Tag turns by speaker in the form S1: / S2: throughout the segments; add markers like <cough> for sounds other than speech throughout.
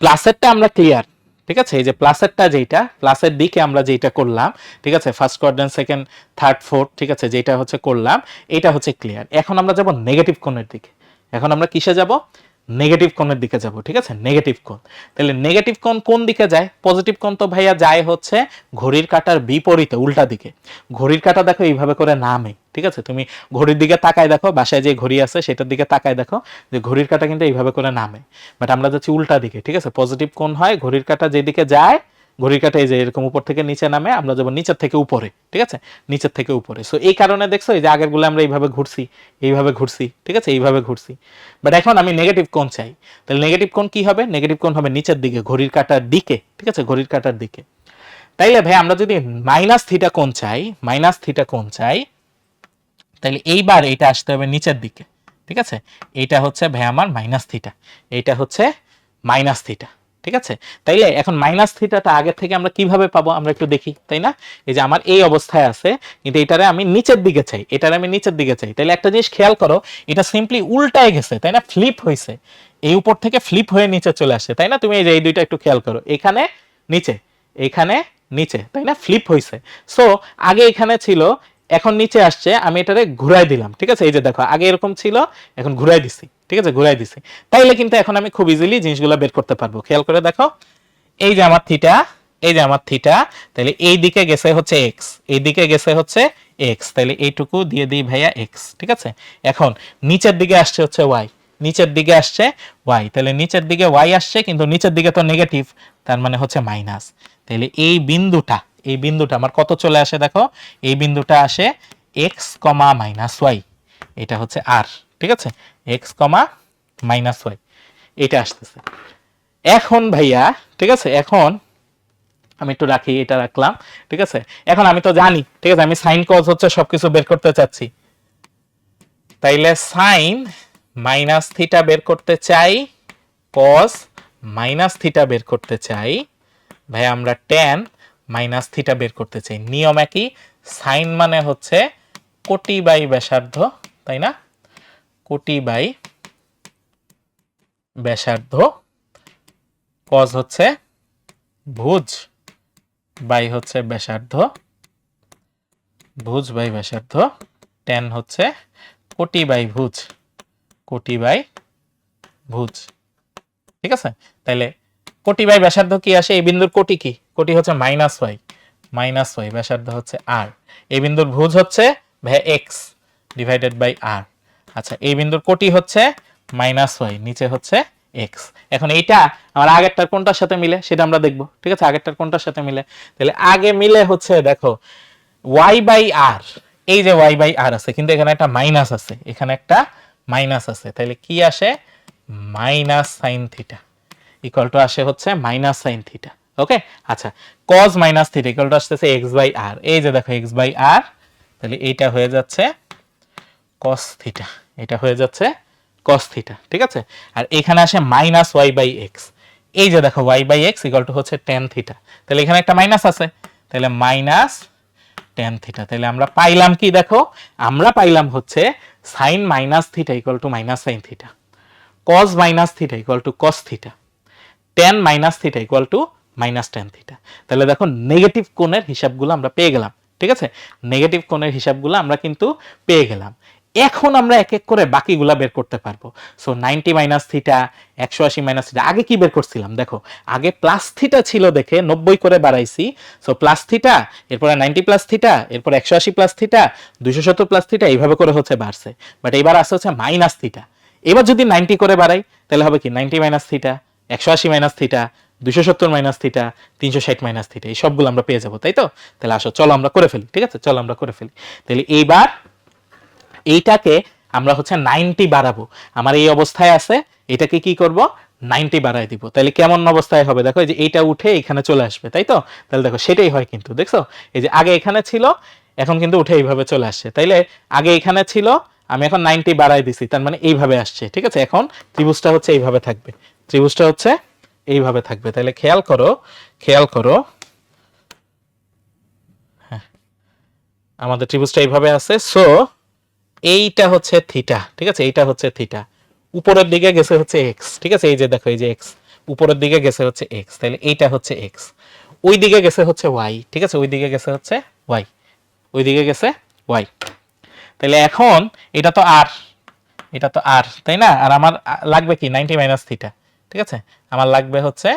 S1: প্লাসেরটা আমরা ক্লিয়ার ঠিক আছে? এই যে প্লাসেরটা যেটা প্লাসের দিকে আমরা যেটা করলাম, ঠিক আছে? First quadrant second third fourth ঠিক আছে? যেটা হচ্ছে করলাম এটা হচ্ছে ক্লিয়ার এখন আমরা যাব নেগেটিভ কোণের দিকে। এখন আমরা কিসে যাব? নেগেটিভ কোণের দিকে যাব, ঠিক আছে? নেগেটিভ কোণ। তাহলে নেগেটিভ কোণ কোন দিকে যায়? পজিটিভ কোণ তো ভাইয়া যায় হচ্ছে ঘড়ির কাটার বিপরীতে, উল্টা দিকে। ঘড়ির কাটা দেখো এইভাবে করে নামে, ঠিক আছে? তুমি ঘড়ির দিকে তাকায় দেখো, বাসায় যে ঘড়ি আছে সেটার দিকে তাকায় দেখো যে ঘড়ির কাটা কিন্তু এইভাবে করে নামে। বাট আমরা যাচ্ছি উল্টা দিকে, ঠিক আছে? পজিটিভ কোণ হয়, ঘড়ির কাটা যেদিকে যায় ঘড়ির কাঁটা এই যে এরকম উপর থেকে নিচে নামে, আমরা যাব নিচের থেকে উপরে, ঠিক আছে? নিচের থেকে উপরে। সো এই কারণে দেখছ, এই যে আগেরগুলো আমরা এইভাবে ঘুরছি এইভাবে ঘুরছি, ঠিক আছে? এইভাবে ঘুরছি। বাট এখন আমি নেগেটিভ কোণ চাই। তাহলে নেগেটিভ কোণ কি হবে? নেগেটিভ কোণ হবে নিচের দিকে, ঘড়ির কাটার দিকে, ঠিক আছে? ঘড়ির কাটার দিকে। তাইলে ভাই, আমরা যদি মাইনাস থিটা কোণ চাই মাইনাস থিটা কোণ চাই তাহলে এইবার এটা আসতে হবে নিচের দিকে, ঠিক আছে? এইটা হচ্ছে ভাই আমার মাইনাস থিটা এইটা হচ্ছে মাইনাস থিটা ঠিক আছে? তাইলে এখন মাইনাস থিটাটা আগের থেকে আমরা কীভাবে পাবো আমরা একটু দেখি, তাই না? এই যে আমার এই অবস্থায় আছে, কিন্তু এটারে আমি নিচের দিকে চাই, এটারে আমি নিচের দিকে চাই। তাহলে একটা জিনিস খেয়াল করো, এটা সিম্পলি উল্টায় গেছে, তাই না? ফ্লিপ হয়েছে এই উপর থেকে ফ্লিপ হয়ে নিচে চলে আসছে তাই না? তুমি এই যে এই দুইটা একটু খেয়াল করো, এখানে নিচে এখানে নিচে, তাই না? ফ্লিপ হয়েছে সো আগে এখানে ছিল, এখন নিচে আসছে, আমি এটারে ঘুরাই দিলাম, ঠিক আছে? এই যে দেখো, আগে এরকম ছিল, এখন ঘুরাই দিছি। ঠিক আছে? ঘুরাই দিছি। তাইলে কিন্তু এখন আমি খুব ইজিলি জিনিসগুলো বের করতে পারব। খেয়াল করে দেখো। এই যে আমার থিটা এই যে আমার থিটা তাহলে এই দিকে গেছে হচ্ছে এক্স এই দিকে গেছে হচ্ছে এক্স তাহলে এইটুকু দিয়ে দিই ভাইয়া এক্স ঠিক আছে? এখন নিচের দিকে আসছে হচ্ছে ওয়াই নিচের দিকে আসছে ওয়াই তাহলে নিচের দিকে ওয়াই আসছে, কিন্তু নিচের দিকে তো নেগেটিভ তার মানে হচ্ছে মাইনাস তাহলে এই বিন্দুটা এই বিন্দুটা আমার কত চলে আসে দেখো? এই বিন্দুটা আসে এক্স কমা মাইনাস ওয়াই এটা হচ্ছে আর ঠিক আছে? এক্স কমা মাইনাস ওয়াই এটা আসতেছে। এখন ভাইয়া, ঠিক আছে? এখন আমি একটু রাখি, এটা রাখলাম, ঠিক আছে? এখন আমি তো জানি, ঠিক আছে? আমি সাইন কজ হচ্ছে সবকিছু বের করতে চাচ্ছি। তাইলে সাইন মাইনাস থিটা বের করতে চাই কস মাইনাস থিটা বের করতে চাই। ভাই আমরা ট্যান মাইনাস থিটা বের করতে চাই। নিয়ম একই সাইন মানে হচ্ছে কোটি বাই ব্যাসার্ধ, তাই না? কোটি বাই ব্যাসার্ধ কজ হচ্ছে ভুজ বাই হচ্ছে ব্যাসার্ধ, ভুজ বাই ব্যাসার্ধ টেন হচ্ছে কোটি বাই ভুজ, কোটি বাই ভুজ। ঠিক আছে? তাহলে কোটি বাই ব্যাসার্ধ কি আসে? এই বিন্দুর কোটি কি? কোটি হচ্ছে মাইনাস ওয়াই মাইনাস ওয়াই ব্যাসার্ধ হচ্ছে আর এই বিন্দুর ভুজ হচ্ছে ভ্যা এক্স ডিভাইডেড বাই আর আচ্ছা এই বিন্দুর কোটি হচ্ছে মাইনাস ওয়াই নিচে হচ্ছে এক্স এখন এইটা আমার আগেরটার কোনটার সাথে মিলে সেটা আমরা দেখব, ঠিক আছে? আগেরটার কোনটার সাথে মিলে। তাহলে আগে মিলে হচ্ছে, দেখো ওয়াই বাই আর এই যে ওয়াই বাই আর আছে, কিন্তু এখানে একটা মাইনাস আছে, এখানে একটা মাইনাস আছে। তাহলে কি আসে? Minus sine theta equal to আসে হচ্ছে মাইনাস সাইন থিটা ওকে আচ্ছা cos minus theta equal to আসতেছে এক্স বাই আর এই যে দেখো এক্স বাই আর তাহলে এইটা হয়ে যাচ্ছে কস থিটা এটা হয়ে যাচ্ছে কস থিটা ঠিক আছে? আর এখানে আসে মাইনাস ওয়াই বাই এক্স এই যে দেখো ওয়াই বাই এক্স টু হচ্ছে টেন থিটা তাহলে এখানে একটা মাইনাস আছে। তাহলে মাইনাস টেন থিটা তাহলে আমরা পাইলাম কি দেখো? আমরা পাইলাম হচ্ছে sine minus theta equal to minus sine theta cos minus theta equal to cos theta tan minus theta equal to minus tan theta তাহলে দেখো নেগেটিভ কোণের হিসাবগুলো আমরা পেয়ে গেলাম, ঠিক আছে? নেগেটিভ কোণের হিসাবগুলো আমরা কিন্তু পেয়ে গেলাম। এখন আমরা এক এক করে বাকিগুলা বের করতে পারব। সো নাইনটি মাইনাস থিটা একশো আশি মাইনাস থিটা আগে কি বের করছিলাম? দেখো, আগে প্লাস থিটা ছিল দেখে নব্বই করে বাড়াইছি। সো প্লাস থিটা এরপরে নাইনটি প্লাস থিটা এরপর একশো আশি প্লাস থিটা দুইশো সত্তর প্লাস থিটা এইভাবে করে হচ্ছে বাড়ছে। বাট এবার আসছে হচ্ছে মাইনাস থিটা এবার যদি নাইনটি করে বাড়াই, তাহলে হবে কি? নাইনটি মাইনাস থিটা একশো আশি মাইনাস থিটা দুশো সত্তর মাইনাস থিটা তিনশো ষাট মাইনাস থিটা এই সবগুলো আমরা পেয়ে যাব, তাই তো? তাহলে আসো, চলো আমরা করে ফেলি, ঠিক আছে? চলো আমরা করে ফেলি। তাহলে এইবার এইটাকে আমরা হচ্ছে নাইনটি বাড়াবো। আমার এই অবস্থায় আছে, এটাকে কি করব? নাইনটি বাড়াই দিব। তাহলে কেমন অবস্থায় হবে? দেখো এই যে এইটা উঠে এখানে চলে আসবে, তাই তো? তাহলে দেখো সেটাই হয় কিন্তু, দেখছ? এই যে আগে এখানে ছিল, এখন কিন্তু উঠে এইভাবে চলে আসছে। তাইলে আগে এখানে ছিল, আমি এখন নাইনটি বাড়াই দিছি, তার মানে এইভাবে আসছে, ঠিক আছে? এখন ত্রিভুজটা হচ্ছে এইভাবে থাকবে। ত্রিভুজটা হচ্ছে এইভাবে থাকবে। তাহলে খেয়াল করো খেয়াল করো। হ্যাঁ আমাদের ত্রিভুজটা এইভাবে আছে। সো এইটা হচ্ছে থিটা, ঠিক আছে? এইটা হচ্ছে থিটা। উপরের দিকে গেছে হচ্ছে এক্স, ঠিক আছে? এই যে দেখো, এই যে এক্স। উপরের দিকে গেছে হচ্ছে এক্স, তাহলে এইটা হচ্ছে এক্স। ওই দিকে গেছে হচ্ছে ওয়াই, ঠিক আছে? ওই দিকে গেছে হচ্ছে ওয়াই। ওই দিকে গেছে ওয়াই। তাহলে এখন এটা তো আর, এটা তো আর, তাই না? আর আমার লাগবে কি? নাইনটি মাইনাস থিটা, ঠিক আছে? আমার লাগবে হচ্ছে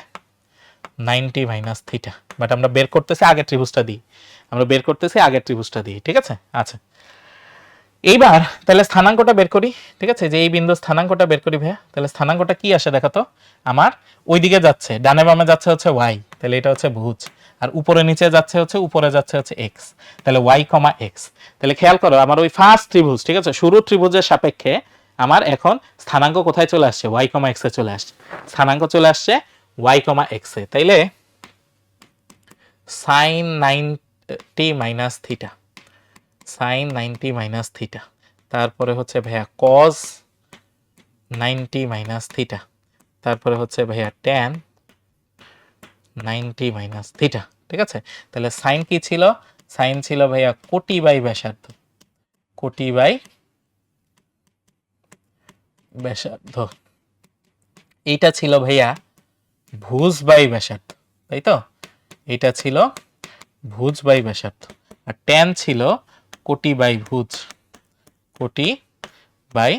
S1: নাইনটি মাইনাস থিটা। বাট আমরা বের করতেছি আগের ত্রিভুজটা দিই আমরা বের করতেছি আগের ত্রিভুজটা দিই ঠিক আছে? আচ্ছা। এইবার, তাহলে স্থানাঙ্কটা বের করি, ঠিক আছে? যে এই বিন্দু স্থানাঙ্কটা বের করি ভাইয়া, তাহলে স্থানাঙ্কটা কি আসে দেখো তো? আমার ওই দিকে যাচ্ছে, ডানে বামে যাচ্ছে হচ্ছে ওয়াই তাহলে এটা হচ্ছে ভুজ। আর উপরে নিচে যাচ্ছে হচ্ছে, উপরে যাচ্ছে হচ্ছে এক্স তাহলে ওয়াই কমা এক্স তাহলে খেয়াল করো, আমার ওই ফার্স্ট ত্রিভুজ, ঠিক আছে? শুরু ত্রিভুজের সাপেক্ষে আমার এখন স্থানাঙ্ক কোথায় চলে আসছে? ওয়াই কমা এক্সে চলে আসছে। স্থানাঙ্ক চলে আসছে ওয়াই কমা এক্সে তাইলে sine ninety minus theta sine ninety minus theta তারপরে হচ্ছে ভাইয়া কজ নাইনটি মাইনাস থিটা তারপরে হচ্ছে ভাইয়া ট্যান নাইনটি মাইনাস থিটা ঠিক আছে? তাহলে সাইন কি ছিল? সাইন ছিল ভাইয়া কোটি বাই ব্যাসার্ধ। কোটি বাই ব্যাসার্ধ। এইটা ছিল ভাইয়া ভুজ বাই ব্যাসার্ধ। তাই তো? এটা ছিল ভুজ বাই ব্যাসার্ধ। আর ট্যান ছিল কোটি বাই ভুজ। কোটি বাই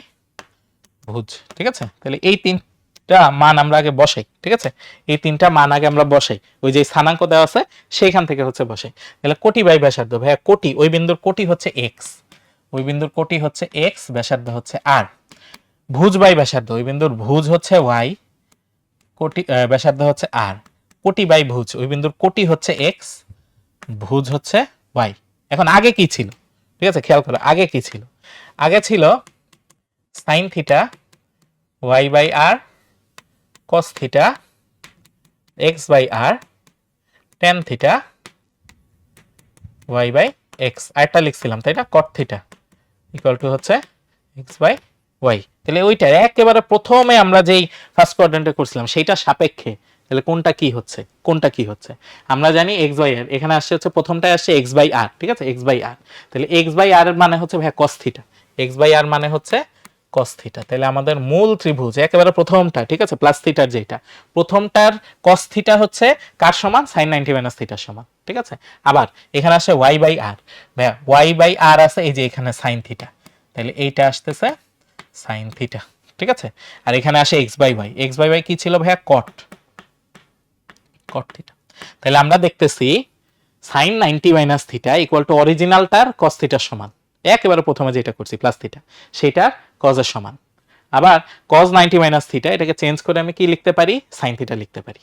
S1: ভুজ, ঠিক আছে? তাহলে এই তিনটা মান আমরা আগে বসাই, ঠিক আছে? এই তিনটা মান আগে আমরা বসাই, ওই যে স্থানাঙ্ক দেওয়া আছে, সেইখান থেকে হচ্ছে বসাই। তাহলে কোটি বাই ব্যাসার্ধ, ভাইয়া কোটি, ওই বিন্দুর কোটি হচ্ছে এক্স। ওই বিন্দুর কোটি হচ্ছে এক্স, ব্যাসার্ধ হচ্ছে আর। ভুজ বাই ব্যাসার্ধ, ওই বিন্দুর ভুজ হচ্ছে ওয়াই, কোটি ব্যাসার্ধ হচ্ছে আর। কোটি বাই ভুজ, ওই বিন্দুর কোটি হচ্ছে এক্স, ভুজ হচ্ছে ওয়াই। এখন আগে কি ছিল? ঠিক আছে? খেয়াল করো, আগে কি ছিল? আগে ছিল sine theta y by r cos theta x by r tan theta y by x আরেকটা লিখছিলাম, তাই না? কট থিটা ইকুয়াল টু হচ্ছে এক্স বাই ওয়াই তাহলে ওইটা একেবারে প্রথমে আমরা যেই ফার্স্ট কোয়াড্রেন্টে করছিলাম, সেইটা সাপেক্ষে তাহলে কোনটা কি হচ্ছে? কোনটা কি হচ্ছে? আমরা জানি এক্স বাই আর এখানে আসছে হচ্ছে প্রথমটায় আসছে এক্স বাই আর ঠিক আছে? এক্স বাই আর তাহলে এক্স বাই আর মানে হচ্ছে ভাইয়া কস্থিটা এক্স বাই আর মানে হচ্ছে কস থিটা তাহলে আমাদের মূল ত্রিভুজ, একেবারে প্রথমটা, ঠিক আছে? প্লাস থিটার যেটা। প্রথমটার কস থিটা হচ্ছে কার সমান? সাইন নাইনটি মাইনাস থিটার সমান, ঠিক আছে? আবার এখানে আসে ওয়াই বাই আর ভাইয়া ওয়াই বাই আর আছে, এই যে এখানে সাইন থিটা তাহলে এইটা আসতেছে সাইন থিটা ঠিক আছে? আর এখানে আসে x by y x by y কি ছিল ভাইয়া? কট কট থিটা তাহলে আমরা দেখতেছি sine ninety minus theta equal to অরিজিনালটার cos থিটার সমান। একেবারে প্রথমে যেটা করছি প্লাস থিটা সেটার কজের সমান। আবার কজ নাইনটি মাইনাস থিটা এটাকে চেঞ্জ করে আমি কি লিখতে পারি? সাইন থিটা লিখতে পারি।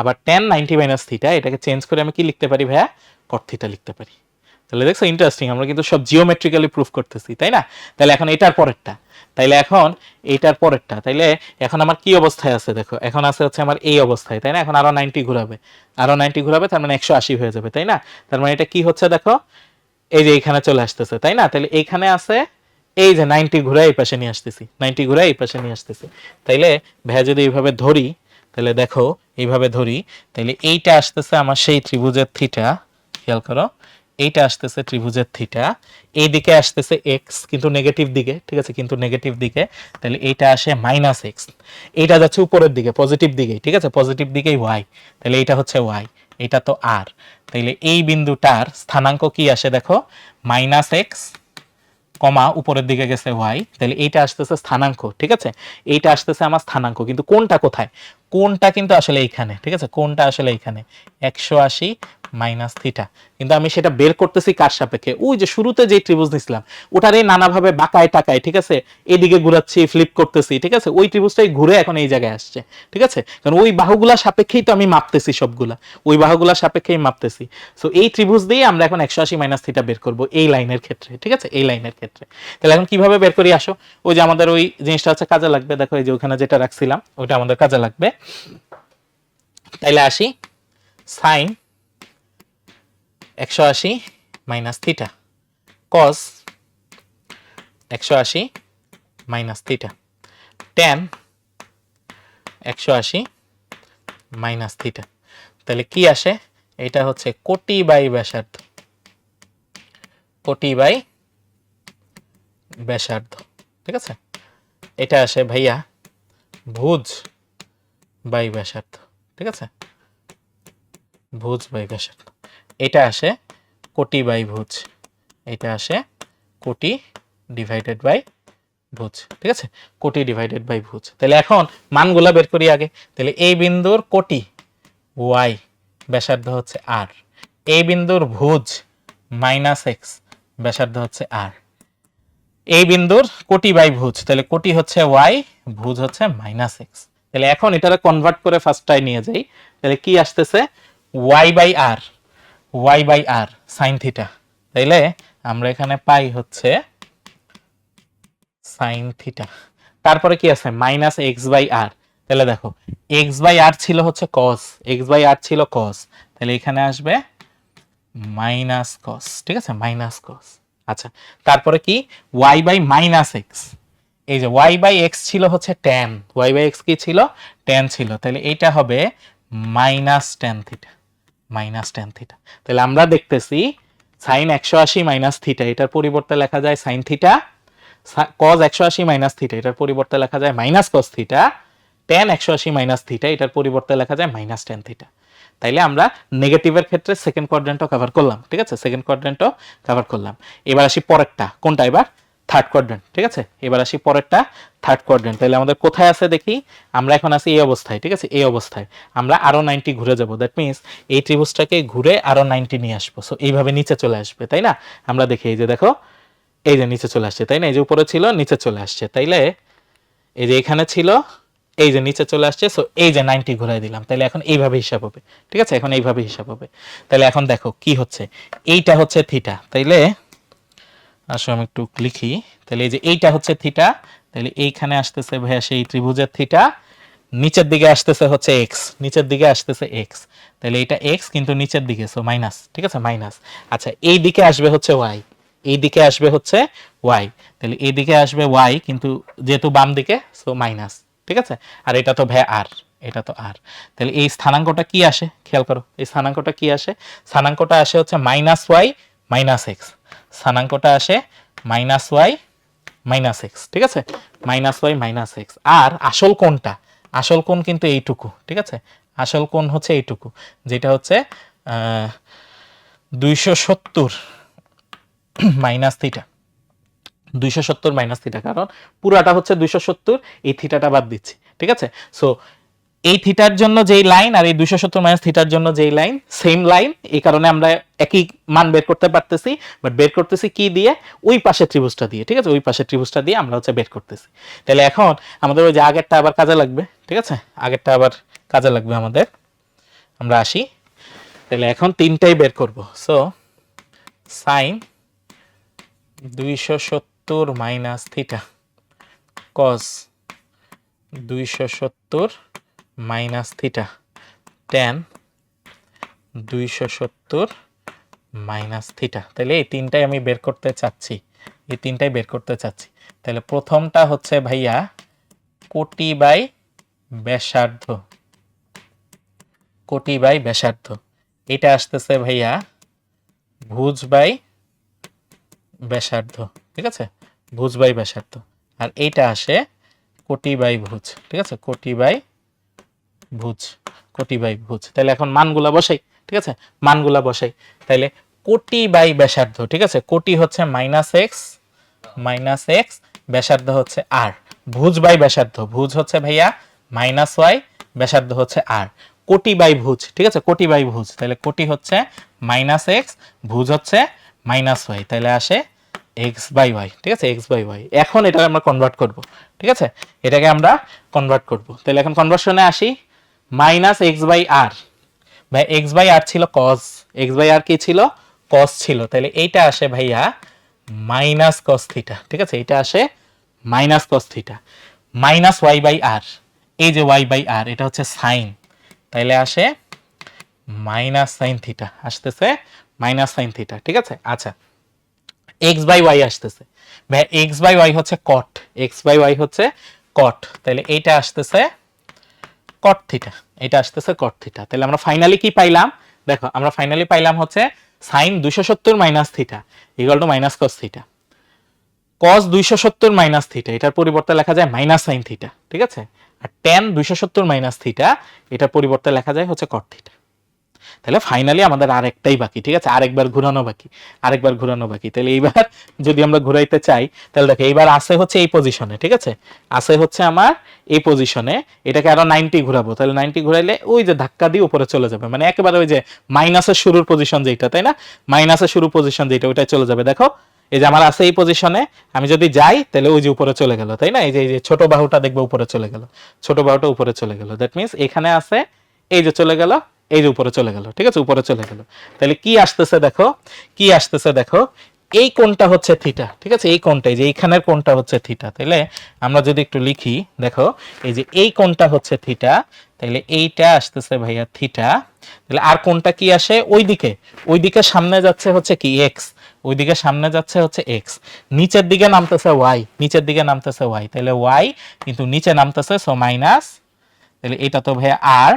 S1: আবার টেন নাইনটি মাইনাস থিটা এটাকে চেঞ্জ করে আমি কি লিখতে পারি ভাইয়া? কট থিটা লিখতে পারি। তাহলে দেখছ ইন্টারেস্টিং আমরা কিন্তু সব জিওমেট্রিক্যালি প্রুফ করতেছি, তাই না? তাহলে এখন এটার পরেরটা, তাইলে এখন এইটার পরেরটা, তাইলে এখন আমার কি অবস্থায় আছে দেখো, এখন আছে হচ্ছে আমার এই অবস্থায়, তাই না? এখন আরও নাইনটি ঘুরাবে, আরও নাইনটি ঘুরাবে, তার মানে একশো আশি হয়ে যাবে, তাই না? তার মানে এটা কি হচ্ছে দেখো, এই যে এইখানে চলে আসতেছে, তাই না? তাহলে এইখানে আছে, এই যে নাইনটি ঘুরে এই পাশে নিয়ে আসতেছি নাইনটি ঘুরে এই পাশে নিয়ে আসতেছি, তাইলে ভাইয়া যদি এইভাবে ধরি, তাহলে দেখো, এইভাবে ধরি তাহলে এইটা আসতেছে আমার সেই ত্রিভুজের থিটা খেয়াল করো এইটা আসতেছে ত্রিভুজের থিটা এই দিকে আসতেছে এক্স কিন্তু নেগেটিভ দিকে, ঠিক আছে? কিন্তু নেগেটিভ দিকে, তাহলে এইটা আসে মাইনাস এক্স এইটা যাচ্ছে উপরের দিকে পজিটিভ দিকে ঠিক আছে? পজিটিভ দিকেই ওয়াই তাহলে এইটা হচ্ছে ওয়াই এটা তো আর তাহলে এই বিন্দুটার স্থানাঙ্ক কি আসে দেখো? মাইনাস এক্স কমা উপরের দিকে গেছে ওয়াই তাহলে এইটা আসতেছে স্থানাঙ্ক, ঠিক আছে? এইটা আসতেছে আমার স্থানাঙ্ক, কিন্তু কোনটা কোথায়? কোনটা কিন্তু আসলে এইখানে, ঠিক আছে? কোনটা আসলে এইখানে? একশো আশি মাইনাস থিটা। কিন্তু আমি সেটা বের করতেছি কার সাপেক্ষে? ওই যে শুরুতে যে ত্রিভুজ নিছিলাম ওটারই নানাভাবে বাঁকায় টাকায়, ঠিক আছে? এদিকে ঘুরাচ্ছি ফ্লিপ করতেছি, ঠিক আছে? ওই ত্রিভুজটাই ঘুরে এখন এই জায়গায় আসছে, ঠিক আছে? কারণ ওই বাহুগুলা সাপেক্ষেই তো আমি মাপতেছি সবগুলা। ওই বাহুগুলা সাপেক্ষেই মাপতেছি। সো এই ত্রিভুজ দিয়ে আমরা এখন একশো আশি মাইনাস থিটা বের করব এই লাইনের ক্ষেত্রে, ঠিক আছে? এই লাইনের ক্ষেত্রে। তাহলে এখন কীভাবে বের করি? আসো। ওই যে আমাদের ওই জিনিসটা হচ্ছে কাজে লাগবে। দেখো, এই যে ওখানে যেটা রাখছিলাম ওটা আমাদের কাজে লাগবে। তাইলে আসি। সাইন একশো আশি মাইনাস থিটা কস একশো আশি মাইনাস থিটা টেন একশো আশি মাইনাস থিটা তাহলে কি আসে? এটা হচ্ছে কোটি বাই ব্যাসার্ধ। কোটি বাই ব্যাসার্ধ। ঠিক আছে? এটা আসে ভাইয়া ভুজ বাই ব্যাসার্ধ। ঠিক আছে? ভুজ বাই ব্যাসার্ধ। এটা আসে কোটি বাই ভুজ। এটা আসে কোটি ডিভাইডেড বাই ভুজ, ঠিক আছে? কোটি ডিভাইডেড বাই ভুজ। তাহলে এখন মানগুলা বের করি আগে। তাহলে এই বিন্দুর কোটি ওয়াই ব্যাসার্ধ হচ্ছে আর এই বিন্দুর ভুজ মাইনাস এক্স ব্যাসার্ধ হচ্ছে আর এই বিন্দুর কোটি বাই ভুজ, তাহলে কোটি হচ্ছে ওয়াই ভুজ হচ্ছে মাইনাস এক্স তাহলে এখন এটারে কনভার্ট করে ফার্স্টটায় নিয়ে যাই। তাহলে কি আসতেছে? Y by r y by r sine theta তাইলে আমরা এখানে পাই হচ্ছে সাইন থিটা তারপরে কি আছে? মাইনাস এক্স বাই আর তাহলে দেখো এক্স বাই আর ছিল হচ্ছে কস এক্স বাই আর ছিল কস তাহলে এখানে আসবে মাইনাস কস ঠিক আছে? মাইনাস কস আচ্ছা তারপরে কি? ওয়াই বাই মাইনাস এক্স এই যে ওয়াই বাই এক্স ছিল হচ্ছে টেন ওয়াই বাই এক্স কি ছিল? টেন ছিল। তাহলে এইটা হবে minus tan theta minus tan theta তাহলে আমরা দেখতেছি সাইন একশো আশি মাইনাস থিটা এটার পরিবর্তে লেখা যায় সাইন থিটা কজ একশো আশি মাইনাস থিটা এটার পরিবর্তে লেখা যায় মাইনাস কস থিটা টেন একশো আশি মাইনাস থিটা এটার পরিবর্তে লেখা যায় মাইনাস টেন থিটা তাইলে আমরা নেগেটিভের ক্ষেত্রে সেকেন্ড কোয়াড্রেন্টও কভার করলাম, ঠিক আছে? সেকেন্ড কোয়াড্রেন্টও কভার করলাম। এবার আসি পরেরটা, কোনটা এবার? থার্ড কোয়াড্রেন্ট ঠিক আছে? এবার আসি পরেরটা থার্ড কোয়াড্রেন্ট তাহলে আমাদের কোথায় আছে দেখি? আমরা এখন আছি এই অবস্থায়, ঠিক আছে? এই অবস্থায়। আমরা আরও নাইনটি ঘুরে যাব। দ্যাট মিনস এই ত্রিভুজটাকে ঘুরে আরও নাইনটি নিয়ে আসব। সো এইভাবে নিচে চলে আসবে, তাই না? আমরা দেখি এই যে দেখো, এই যে নিচে চলে আসছে, তাই না? এই যে উপরে ছিল, নিচে চলে আসছে। তাইলে এই যে এখানে ছিল, এই যে নিচে চলে আসছে। সো এই যে নাইনটি ঘুরাই দিলাম। তাহলে এখন এইভাবে হিসাব হবে, ঠিক আছে? এখন এইভাবে হিসাব হবে। তাহলে এখন দেখো কি হচ্ছে? এইটা হচ্ছে থিটা তাইলে আসো আমি একটু লিখি। তাহলে এই যে এইটা হচ্ছে থিটা, তাহলে এইখানে আসতেছে ভাইয়া সেই ত্রিভুজের থিটা, নিচের দিকে আসতেছে হচ্ছে এক্স নিচের দিকে আসতেছে এক্স তাহলে এটা এক্স কিন্তু নিচের দিকে সো মাইনাস ঠিক আছে? মাইনাস আচ্ছা এই দিকে আসবে হচ্ছে ওয়াই এই দিকে আসবে হচ্ছে ওয়াই তাহলে এই দিকে আসবে ওয়াই কিন্তু যেহেতু বাম দিকে সো মাইনাস ঠিক আছে? আর এটা তো ভ্যা আর এটা তো আর তাহলে এই স্থানাঙ্কটা কি আসে? খেয়াল করো, এই স্থানাঙ্কটা কি আসে? স্থানাঙ্কটা আসে হচ্ছে মাইনাস ওয়াই মাইনাস এক্স স্থানাঙ্কটা আসে মাইনাস ওয়াই মাইনাস এক্স ঠিক আছে? মাইনাস ওয়াই মাইনাস এক্স আর আসল কোনটা আসল কোণ কিন্তু এইটুকু, ঠিক আছে? আসল কোণ হচ্ছে এইটুকু, যেটা হচ্ছে দুইশো সত্তর <clears throat> মাইনাস থিটা দুইশো সত্তর মাইনাস থিটা কারণ পুরাটা হচ্ছে দুইশো সত্তর, এই থিটাটা বাদ দিচ্ছি, ঠিক আছে? সো এই থিটার জন্য যেই লাইন আর এই দুশো সত্তর মাইনাস থিটার জন্য যেই লাইন সেম লাইন এই কারণে আমরা একই মান বের করতে পারতেছি বাট বের করতেছি কি দিয়ে? ওই পাশে ত্রিভুজটা দিয়ে, ঠিক আছে? ওই পাশে ত্রিভুজটা দিয়ে আমরা হচ্ছে বের করতেছি। তাহলে এখন আমাদের ওই যে আগেরটা আবার কাজে লাগবে, ঠিক আছে? আগেরটা আবার কাজে লাগবে আমাদের। আমরা আসি। তাহলে এখন তিনটাই বের করব। সো সাইন দুইশো সত্তর মাইনাস থিটা কস দুইশো সত্তর মাইনাস থিটা টেন দুইশো সত্তর মাইনাস থিটা তাহলে এই তিনটাই আমি বের করতে চাচ্ছি। এই তিনটাই বের করতে চাচ্ছি। তাহলে প্রথমটা হচ্ছে ভাইয়া কোটি বাই ব্যাসার্ধ। কোটি বাই ব্যাসার্ধ। এটা আসতেছে ভাইয়া ভুজ বাই ব্যাসার্ধ। ঠিক আছে? ভুজ বাই ব্যাসার্ধ। আর এইটা আসে কোটি বাই ভুজ। ঠিক আছে? কোটি বাই ভুজ কোটি বাই ভুজ। তাহলে এখন মানগুলা বসাই, ঠিক আছে? মানগুলা বসাই। তাহলে কোটি বাই ব্যাসার্ধ, ঠিক আছে? কোটি হচ্ছে মাইনাস এক্স মাইনাস এক্স ব্যাসার্ধ হচ্ছে আর ভুজ বাই ব্যাসার্ধ, ভুজ হচ্ছে ভাইয়া মাইনাস ওয়াই ব্যাসার্ধ হচ্ছে আর কোটি বাই ভুজ, ঠিক আছে? কোটি বাই ভুজ। তাহলে কোটি হচ্ছে মাইনাস এক্স ভুজ হচ্ছে মাইনাস ওয়াই তাহলে আসে এক্স বাই ওয়াই ঠিক আছে? এক্স বাই ওয়াই এখন এটাকে আমরা কনভার্ট করব, ঠিক আছে? এটাকে আমরা কনভার্ট করব। তাহলে এখন কনভার্সনে আসি। Minus x by r. ভাই, এক্স বাই আর ছিল কস এক্স বাই আর কি ছিল? কস ছিল। তাহলে এইটা আসে ভাইয়া মাইনাস কস থিটা ঠিক আছে? এটা আসে minus cos theta minus y by r এই যে ওয়াই বাই আর এটা হচ্ছে সাইন তাইলে আসে মাইনাস সাইন থিটা আসতেছে মাইনাস সাইন থিটা ঠিক আছে? আচ্ছা এক্স বাই ওয়াই আসতেছে। ভাই এক্স বাই ওয়াই হচ্ছে কট এক্স বাই ওয়াই হচ্ছে কট তাহলে এইটা আসতেছে কট থিটা এটা আসতেছে কট থিটা তাহলে আমরা ফাইনালি কি পাইলাম? দেখো, আমরা ফাইনালি পাইলাম হচ্ছে সাইন দুইশো সত্তর minus theta equal to minus cos theta cos দুইশো সত্তর মাইনাস থিটা এটার পরিবর্তে লেখা যায় মাইনাস সাইন থিটা ঠিক আছে? আর টেন দুইশো সত্তর মাইনাস থিটা এটার পরিবর্তে লেখা যায় হচ্ছে কট থিটা তাহলে ফাইনালি আমাদের আরেকটাই বাকি, ঠিক আছে? আরেকবার ঘুরানো বাকি, আরেকবার ঘুরানো বাকি। তাহলে এইবার যদি আমরা ঘুরাইতে চাই, তাহলে দেখো, এইবার আসে হচ্ছে এই পজিশনে ঠিক আছে? আসে হচ্ছে আমার এই পজিশনে এটাকে আরও নাইনটি ঘুরাবো। তাহলে নাইনটি ঘুরাইলে ওই যে ধাক্কা দিয়ে উপরে চলে যাবে। মানে একেবারে ওই যে মাইনাসের শুরুর পজিশন যেটা, তাই না? মাইনাসের শুরু পজিশন যেটা, ওইটাই চলে যাবে। দেখো, এই যে আমার আছে এই পজিশনে আমি যদি যাই, তাহলে ওই যে উপরে চলে গেল, তাই না? এই যে এই যে ছোট বাহুটা দেখবে উপরে চলে গেল, ছোট বাহুটা উপরে চলে গেল। দ্যাট মিনস এখানে আছে, এই যে চলে গেল এই যে উপরে চলে গেল, ঠিক আছে? উপরে চলে গেল। তাহলে কি আসতেছে দেখো? কি আসতেছে দেখো? এই কোণটা হচ্ছে থিটা ঠিক আছে? এই কোণটা, এই যে এইখানের কোণটা হচ্ছে থিটা তাহলে আমরা যদি একটু লিখি, দেখো, এই যে এই কোণটা হচ্ছে থিটা তাহলে এইটা আসতেছে ভাইয়া থিটা তাহলে আর কোনটা কি আসে? ওই দিকে ওই দিকে সামনে যাচ্ছে হচ্ছে কি? এক্স ওইদিকে সামনে যাচ্ছে হচ্ছে এক্স নিচের দিকে নামতেছে ওয়াই নিচের দিকে নামতেছে ওয়াই তাহলে ওয়াই কিন্তু নিচে নামতেছে সো মাইনাস তাহলে এটা তো ভাইয়া আর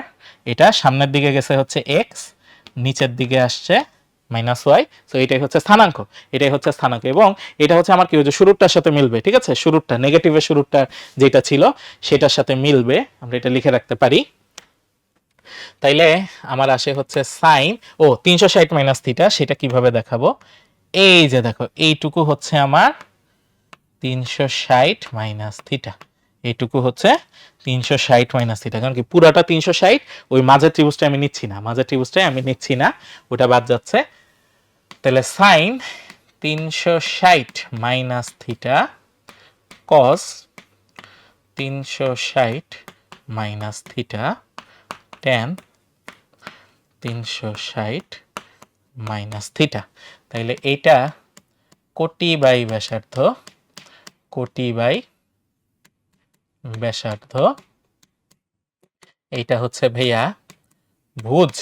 S1: এটা সামনের দিকে গেছে হচ্ছে এক্স নিচের দিকে আসছে মাইনাস ওয়াই সো এটাই হচ্ছে স্থানাঙ্ক, এটাই হচ্ছে স্থানাঙ্ক, এবং এটা হচ্ছে আমার কি হচ্ছে শুরুরটার সাথে মিলবে, ঠিক আছে? শুরুরটা নেগেটিভের শুরুরটা যেটা ছিল, সেটার সাথে মিলবে, আমরা এটা লিখে রাখতে পারি। তাইলে আমার আসে হচ্ছে সাইন ও, তিনশো ষাট মাইনাস থিটা সেটা কীভাবে দেখাবো? এই যে দেখো, এইটুকু হচ্ছে আমার তিনশো ষাট মাইনাস থিটা এইটুকু হচ্ছে তিনশো ষাট মাইনাস থিটা কারণ কি পুরাটা তিনশো ষাট, ওই মাঝের ত্রিভুজটা আমি নিচ্ছি না। মাঝের ত্রিভুজটাই আমি নিচ্ছি না। ওটা বাদ যাচ্ছে। তাহলে সাইন তিনশো ষাট মাইনাস থিটা কস তিনশো ষাট মাইনাস থিটা টেন তিনশো ষাট মাইনাস থিটা তাইলে এইটা কোটি বাই ব্যাসার্ধ, কোটি বাই ব্যাসার্ধ। এইটা হচ্ছে ভাইয়া ভুজ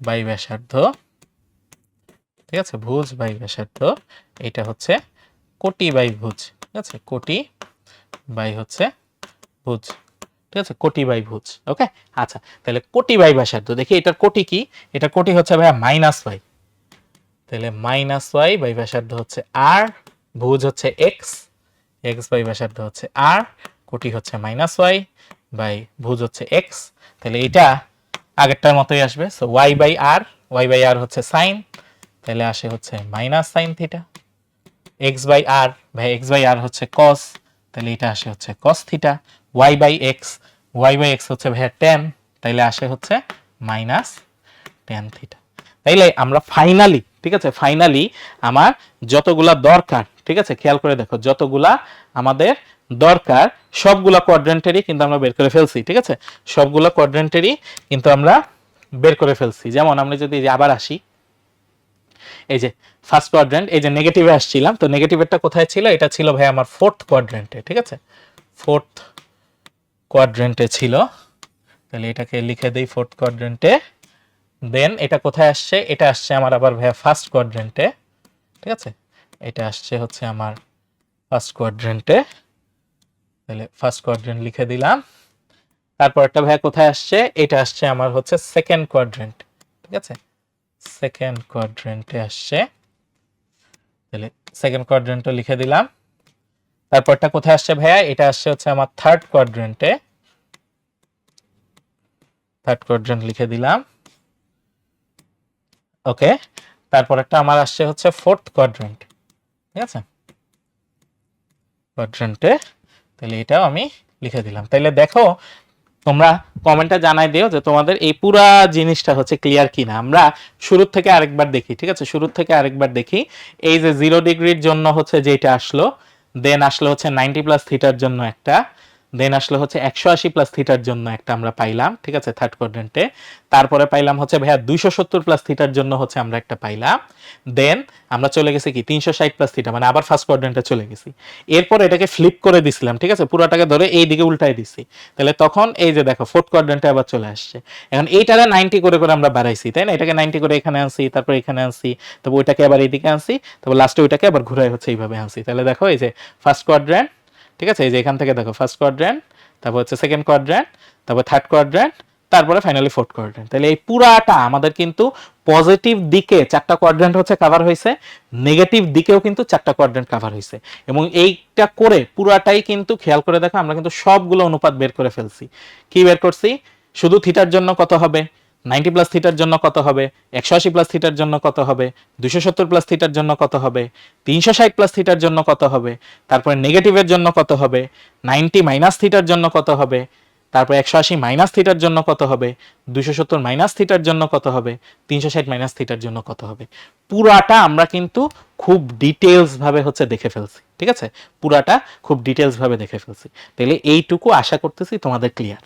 S1: বাই ব্যাসার্ধ। ঠিক আছে? ভুজ বাই ব্যাসার্ধ। এটা হচ্ছে কোটি বাই ভুজ। ঠিক আছে? কোটি বাই হচ্ছে ভুজ। ঠিক আছে? কোটি বাই ভুজ। ওকে? আচ্ছা তাহলে কোটি বাই ব্যাসার্ধ। দেখি এটার কোটি কি? এটা কোটি হচ্ছে ভাইয়া মাইনাস ওয়াই। তাহলে মাইনাস ওয়াই বাই ব্যাসার্ধ হচ্ছে আর, ভুজ হচ্ছে এক্স। এক্স বাই ব্যাসার্ধ হচ্ছে আর কোটি হচ্ছে মাইনাস ওয়াই বাই ভুজ হচ্ছে এক্স তাহলে এটা আগেরটার মতোই আসবে। So y by r y by r হচ্ছে সাইন তাহলে আসে হচ্ছে minus sine theta x by r ভাই এক্স বাই আর হচ্ছে কস তাহলে এটা আসে হচ্ছে cos theta y by x y by x হচ্ছে ভাইয়া টেন তাইলে আসে হচ্ছে মাইনাস টেন থিটা তাইলে আমরা ফাইনালি ঠিক আছে? ফাইনালি আমার যতগুলা দরকার, ঠিক আছে? খেয়াল করে দেখো, যতগুলা আমাদের দরকার। সবগুলা কোয়াড্রেন্টেরই কিন্তু আমরা বের করে ফেলছি, ঠিক আছে? সবগুলা কোয়াড্রেন্টেরই কিন্তু আমরা বের করে ফেলছি। যেমন আমরা যদি আবার আসি, এই যে ফার্স্ট কোয়াড্রেন্ট এই যে নেগেটিভে আসছিলাম, তো নেগেটিভেরটা কোথায় ছিল? এটা ছিল ভাই আমার ফোর্থ কোয়াড্রেন্টে ঠিক আছে? ফোর্থ কোয়াড্রেন্টে ছিল। তাহলে এটাকে লিখে দেই ফোর্থ কোয়াড্রেন্টে দেন এটা কোথায় আসছে? এটা আসছে আমার আবার ভাইয়া ফার্স্ট কোয়াড্রেন্টে ঠিক আছে? এটা আসছে হচ্ছে আমার ফার্স্ট কোয়াড্রেন্টে তাহলে ফার্স্ট কোয়াড্রেন্ট লিখে দিলাম। তারপর একটা ভাইয়া কোথায় আসছে? এটা আসছে আমার হচ্ছে সেকেন্ড কোয়াড্রেন্ট ঠিক আছে? সেকেন্ড কোয়াড্রেন্টে আসছে। তাহলে সেকেন্ড কোয়াড্রেন্টও লিখে দিলাম। তারপরটা কোথায় আসছে ভাইয়া? এটা আসছে হচ্ছে আমার থার্ড কোয়াড্রেন্টে থার্ড কোয়াড্রেন্ট লিখে দিলাম। ওকে তারপর একটা আমার আসছে হচ্ছে ফোর্থ কোয়াড্রেন্ট ঠিক আছে? কোয়াড্রেন্টে তাহলে এটাও আমি লিখে দিলাম। তাহলে দেখো, তোমরা কমেন্টে জানাই দিও যে তোমাদের এই পুরা জিনিসটা হচ্ছে ক্লিয়ার কিনা। আমরা শুরুর থেকে আরেকবার দেখি, ঠিক আছে? শুরুর থেকে আরেকবার দেখি। এই যে জিরো ডিগ্রির জন্য হচ্ছে যেটা আসলো দেন আসলো হচ্ছে নাইনটি প্লাস থিটার জন্য একটা। দেন আসলে হচ্ছে একশো আশি প্লাস থিটার জন্য একটা আমরা পাইলাম, ঠিক আছে থার্ড কোয়াড্রেন্টে তারপরে পাইলাম হচ্ছে ভাইয়া দুইশো সত্তর প্লাস থিটার জন্য হচ্ছে আমরা একটা পাইলাম। দেন আমরা চলে গেছি কি, তিনশো ষাট প্লাস থিটা মানে আবার ফার্স্ট কোয়াড্রেন্টে চলে গেছি। এরপর এটাকে ফ্লিপ করে দিছিলাম, ঠিক আছে, পুরোটাকে ধরে এই দিকে উল্টাই দিছি। তাহলে তখন এই যে দেখো ফোর্থ কোয়াড্রেন্টে আবার চলে আসছে। এখন এইটারে নাইনটি করে করে আমরা বাড়াইছি, তাই না? এটাকে নাইনটি করে এখানে আনছি, তারপর এখানে আনছি, তারপর ওইটাকে আবার এইদিকে আনছি, তারপর লাস্টে ওইটাকে আবার ঘুরাই হচ্ছে এইভাবে আনছি। তাহলে দেখো এই যে ফার্স্ট কোয়াড্রেন্ট ঠিক আছে? এই যে এখান থেকে দেখো ফার্স্ট কোয়াড্রেন্ট তারপর হচ্ছে সেকেন্ড কোয়াড্রেন্ট তারপর থার্ড কোয়াড্রেন্ট তারপরে ফাইনালি ফোর্থ কোয়াড্রেন্ট তাহলে এই পুরাটা আমাদের কিন্তু পজিটিভ দিকে চারটা কোয়াড্রেন্ট হচ্ছে কভার হয়েছে নেগেটিভ দিকেও কিন্তু চারটা কোয়াড্রেন্ট কভার হয়েছে। এবং এইটা করে পুরাটাই কিন্তু খেয়াল করে দেখো, আমরা কিন্তু সবগুলো অনুপাত বের করে ফেলছি। কি বের করছি? শুধু থিটার জন্য কত হবে? নাইনটি প্লাস থিটার জন্য কত হবে? একশো আশি প্লাস থিটার জন্য কত হবে? দুশো সত্তর প্লাস থিটার জন্য কত হবে? তিনশো ষাট প্লাস থিটার জন্য কত হবে? তারপরে নেগেটিভের জন্য কত হবে? নাইনটি মাইনাস থিটার জন্য কত হবে? তারপর একশো আশি মাইনাস থিটার জন্য কত হবে? দুশো সত্তর মাইনাস থিটার জন্য কত হবে? তিনশো ষাট মাইনাস থিটার জন্য কত হবে? পুরাটা আমরা কিন্তু খুব ডিটেলস ভাবে হচ্ছে দেখে ফেলছি, ঠিক আছে? পুরাটা খুব ডিটেলস ভাবে দেখে ফেলছি। তাহলে এইটুকু আশা করতেছি তোমাদের ক্লিয়ার